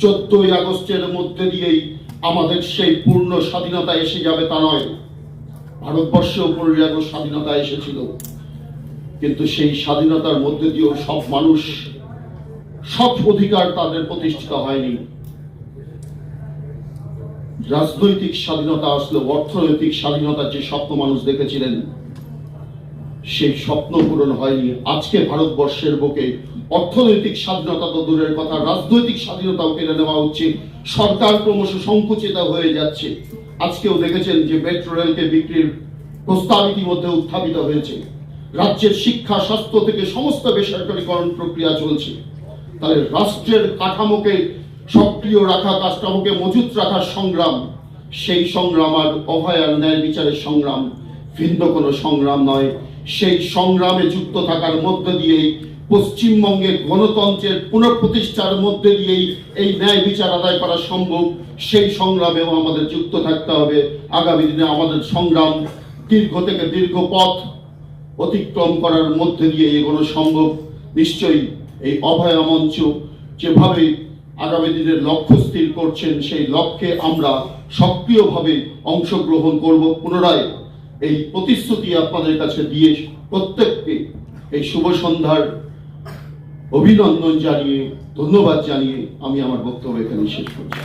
চোদ্দই আগস্টের মধ্যে দিয়েই আমাদের সেই পূর্ণ স্বাধীনতা এসে যাবে তা নয়। ভারতবর্ষেও পনেরোই আগস্ট স্বাধীনতা এসেছিল। কিন্তু সেই স্বাধীনতার মধ্যে দিয়েও সব মানুষ সব অধিকার তাদের প্রতিষ্ঠিত হয়নি। রাজনৈতিক স্বাধীনতা আসলে অর্থনৈতিক স্বাধীনতার যে স্বপ্ন মানুষ দেখেছিলেন সেই স্বপ্ন পূরণ হয়নি। আজকে ভারতবর্ষের বুকে অর্থনৈতিক স্বাধীনতা তো দূরের কথা, রাজনৈতিক স্বাধীনতাও কেড়ে নেওয়া হচ্ছে সরকার ক্রমশ সংকুচিত হয়ে যাচ্ছে। আজকেও দেখেছেন যে মেট্রো রেলকে বিক্রির প্রস্তাব ইতিমধ্যে উত্থাপিত হয়েছে। রাজ্যের শিক্ষা, স্বাস্থ্য থেকে সমস্ত বেসরকারীকরণ প্রক্রিয়া চলছে। তাহলে রাষ্ট্রের কাঠামোকে সক্রিয় রাখা কাঠামোকে মজুত রাখার সংগ্রাম, সেই সংগ্রাম আর অভয়ার ন্যায় বিচারের সংগ্রাম ভিন্ন কোনো সংগ্রাম নয়। সেই সংগ্রামে যুক্ত থাকার মধ্য দিয়েই পশ্চিমবঙ্গের গণতন্ত্রের পুনঃপ্রতিষ্ঠার মধ্যে দিয়েই এই ন্যায় বিচার আদায় করা সম্ভব, সেই সংগ্রামেও আমাদের যুক্ত থাকতে হবে। আগামী দিনে আমাদের সংগ্রাম দীর্ঘ থেকে দীর্ঘ পথ অতিক্রম করার মধ্যে দিয়ে এগোনো সম্ভব। নিশ্চয়ই এই অভয়া মঞ্চ যেভাবে আগামী দিনের লক্ষ্য স্থির করছেন, সেই লক্ষ্যে আমরা সক্রিয়ভাবে অংশগ্রহণ করব। পুনরায় এই প্রতিশ্রুতি আপনাদের কাছে দিয়ে প্রত্যেককে এই শুভ সন্ধ্যার অভিনন্দন জানিয়ে, ধন্যবাদ জানিয়ে আমি আমার বক্তব্য এখানে শেষ করছি।